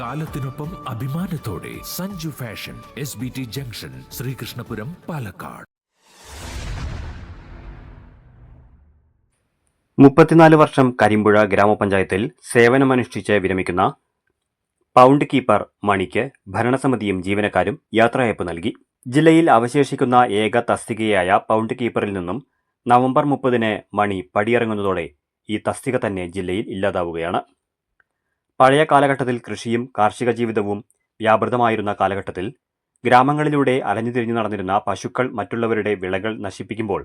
കാലത്തിനൊപ്പം അഭിമാനത്തോടെ Sanju fashion S B T junction Sreekrishnapuram Palakkad. മുപ്പത്തിനാല് വർഷം കരിമ്പുഴ ഗ്രാമപഞ്ചായത്തിൽ സേവനമനുഷ്ഠിച്ച് വിരമിക്കുന്ന പൗണ്ട് കീപ്പർ മണിക്ക് ഭരണസമിതിയും ജീവനക്കാരും യാത്രയയപ്പ് നൽകി. ജില്ലയിൽ അവശേഷിക്കുന്ന ഏക തസ്തികയായ പൗണ്ട് കീപ്പറിൽ നിന്നും നവംബർ മുപ്പതിന് മണി പടിയിറങ്ങുന്നതോടെ ഈ തസ്തിക തന്നെ ജില്ലയിൽ ഇല്ലാതാവുകയാണ്. പഴയ കാലഘട്ടത്തിൽ കൃഷിയും കാർഷിക ജീവിതവും വ്യാപൃതമായിരുന്ന കാലഘട്ടത്തിൽ ഗ്രാമങ്ങളിലൂടെ അലഞ്ഞുതിരിഞ്ഞു നടന്നിരുന്ന പശുക്കൾ മറ്റുള്ളവരുടെ വിളകൾ നശിപ്പിക്കുമ്പോൾ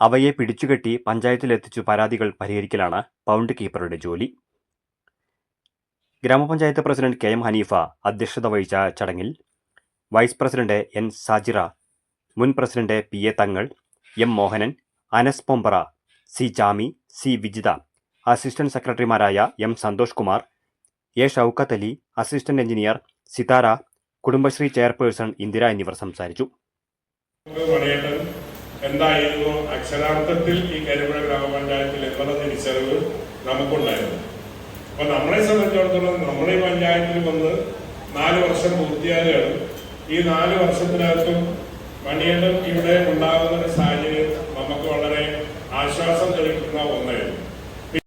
അവയെ പിടിച്ചുകെട്ടി പഞ്ചായത്തിലെത്തിച്ചു പരാതികൾ പരിഹരിക്കലാണ് പൗണ്ട് കീപ്പറുടെ ജോലി. ഗ്രാമപഞ്ചായത്ത് പ്രസിഡന്റ് കെ എം ഹനീഫ അധ്യക്ഷത വഹിച്ച ചടങ്ങിൽ വൈസ് പ്രസിഡന്റ് എൻ സാജിറ മുൻ president P A Thangal M Mohanan Anas Pombara C Jami C Vijitha assistant സെക്രട്ടറിമാരായ M Santhosh Kumar A Shoukath Ali assistant engineer Sithara Kudumbashree chairperson Indira എന്നിവർ സംസാരിച്ചു. എന്തായിരുന്നു അക്ഷരാർത്ഥത്തിൽ ഈ കരിമ്പുഴ ഗ്രാമപഞ്ചായത്തിൽ എന്നുള്ള തിരിച്ചറിവ് നമുക്കുണ്ടായിരുന്നു. അപ്പൊ നമ്മളെ സംബന്ധിച്ചിടത്തോളം നമ്മുടെ ഈ പഞ്ചായത്തിൽ വന്ന് നാല് വർഷം പൂർത്തിയാകുകയാണ്. ഈ നാല് വർഷത്തിനകത്തും മണിയേട്ടൻ ഇവിടെ ഉണ്ടാകുന്ന ഒരു സാഹചര്യം നമുക്ക് വളരെ ആശ്വാസം തെളിയിക്കുന്ന ഒന്നായിരുന്നു.